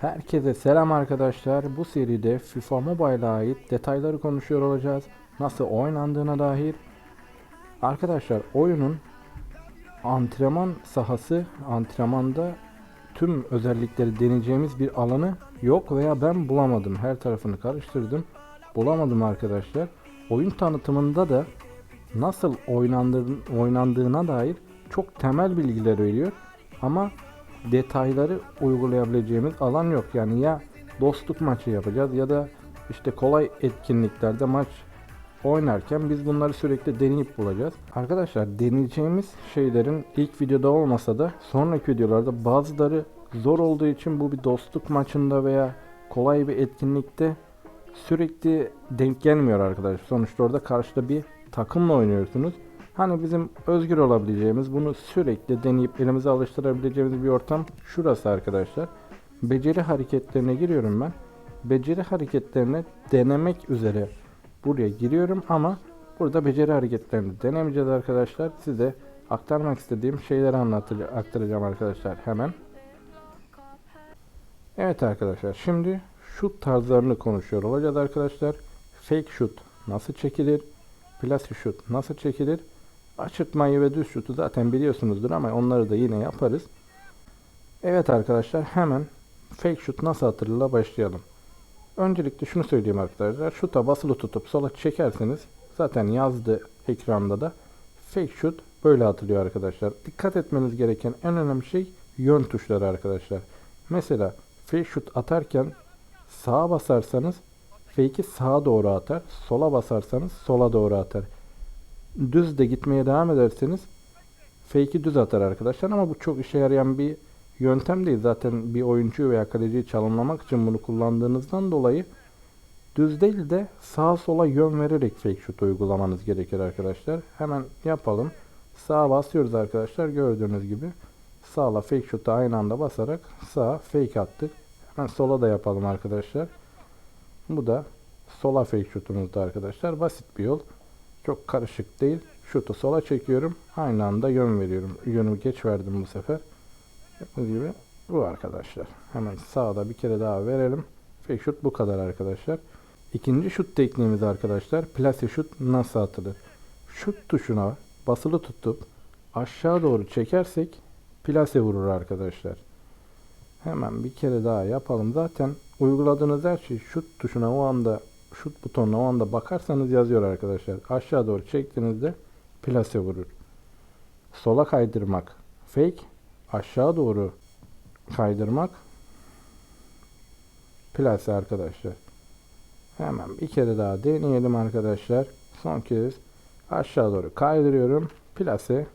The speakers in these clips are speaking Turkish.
Herkese selam arkadaşlar. Bu seride FIFA Mobile'a ait detayları konuşuyor olacağız. Nasıl oynandığına dair. Arkadaşlar oyunun antrenman sahası, antrenmanda tüm özellikleri deneyeceğimiz bir alanı yok veya ben bulamadım. Her tarafını karıştırdım. Bulamadım arkadaşlar. Oyun tanıtımında da nasıl oynandığına dair çok temel bilgiler veriyor. Ama detayları uygulayabileceğimiz alan yok. Yani ya dostluk maçı yapacağız ya da işte kolay etkinliklerde maç oynarken biz bunları sürekli deneyip bulacağız. Arkadaşlar deneyeceğimiz şeylerin ilk videoda olmasa da sonraki videolarda bazıları zor olduğu için bu bir dostluk maçında veya kolay bir etkinlikte sürekli denk gelmiyor arkadaşlar. Sonuçta orada karşıda bir takımla oynuyorsunuz. Hani bizim özgür olabileceğimiz, bunu sürekli deneyip elimize alıştırabileceğimiz bir ortam şurası arkadaşlar. Beceri hareketlerine giriyorum ben. Beceri hareketlerini denemek üzere buraya giriyorum ama burada beceri hareketlerini denemeyeceğiz arkadaşlar. Size aktarmak istediğim şeyleri anlatacağım, aktaracağım arkadaşlar hemen. Evet arkadaşlar şimdi şut tarzlarını konuşuyor olacağız arkadaşlar. Fake şut nasıl çekilir? Plastik şut nasıl çekilir? Açıtmayı ve düz şutu zaten biliyorsunuzdur ama onları da yine yaparız. Evet arkadaşlar hemen fake şut nasıl atılırla başlayalım. Öncelikle şunu söyleyeyim arkadaşlar. Şuta basılı tutup sola çekerseniz zaten yazdı ekranda da fake şut böyle atılıyor arkadaşlar. Dikkat etmeniz gereken en önemli şey yön tuşları arkadaşlar. Mesela fake şut atarken sağa basarsanız fake'i sağa doğru atar. Sola basarsanız sola doğru atar. Düz de gitmeye devam ederseniz fake'i düz atar arkadaşlar ama bu çok işe yarayan bir yöntem değil. Zaten bir oyuncuyu veya kaleciyi çalımlamak için bunu kullandığınızdan dolayı düz değil de sağa sola yön vererek fake şut uygulamanız gerekir arkadaşlar. Hemen yapalım. Sağa basıyoruz arkadaşlar. Gördüğünüz gibi sağla fake şutu aynı anda basarak sağa fake attık. Hemen sola da yapalım arkadaşlar. Bu da sola fake şutumuzda arkadaşlar. Basit bir yol. Çok karışık değil. Şutu sola çekiyorum. Aynı anda yön veriyorum. Yönü geç verdim bu sefer. Gördüğünüz gibi bu arkadaşlar. Hemen sağda bir kere daha verelim. Fake şut bu kadar arkadaşlar. İkinci şut tekniğimiz arkadaşlar. Plase şut nasıl atılır? Şut tuşuna basılı tutup aşağı doğru çekersek plase vurur arkadaşlar. Hemen bir kere daha yapalım. Zaten uyguladığınız her şey şut tuşuna o anda şut butonuna o anda bakarsanız yazıyor arkadaşlar. Aşağı doğru çektiğinizde plase vurur. Sola kaydırmak fake, aşağı doğru kaydırmak plase arkadaşlar. Hemen bir kere daha deneyelim arkadaşlar. Son kez aşağı doğru kaydırıyorum. Plase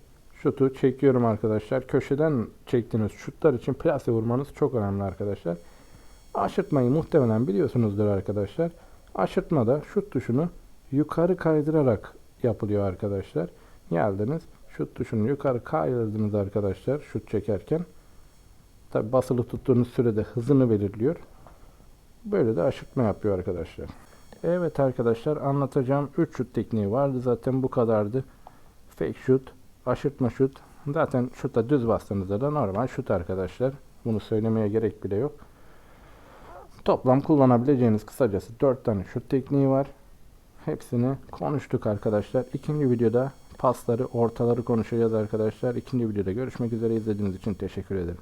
şutu çekiyorum arkadaşlar. Köşeden çektiğiniz şutlar için plase vurmanız çok önemli arkadaşlar. Aşırtmayı muhtemelen biliyorsunuzdur arkadaşlar. Aşırtma da şut tuşunu yukarı kaydırarak yapılıyor arkadaşlar. Geldiniz şut tuşunu yukarı kaydırdınız arkadaşlar şut çekerken. Tabi basılı tuttuğunuz sürede hızını belirliyor. Böyle de aşırtma yapıyor arkadaşlar. Evet arkadaşlar anlatacağım 3 şut tekniği vardı zaten bu kadardı. Fake şut, aşırtma şut. Zaten şuta düz bastığınızda da normal şut arkadaşlar. Bunu söylemeye gerek bile yok. Toplam kullanabileceğiniz kısacası 4 tane şut tekniği var. Hepsini konuştuk arkadaşlar. İkinci videoda pasları, ortaları konuşacağız arkadaşlar. İkinci videoda görüşmek üzere. izlediğiniz için teşekkür ederim.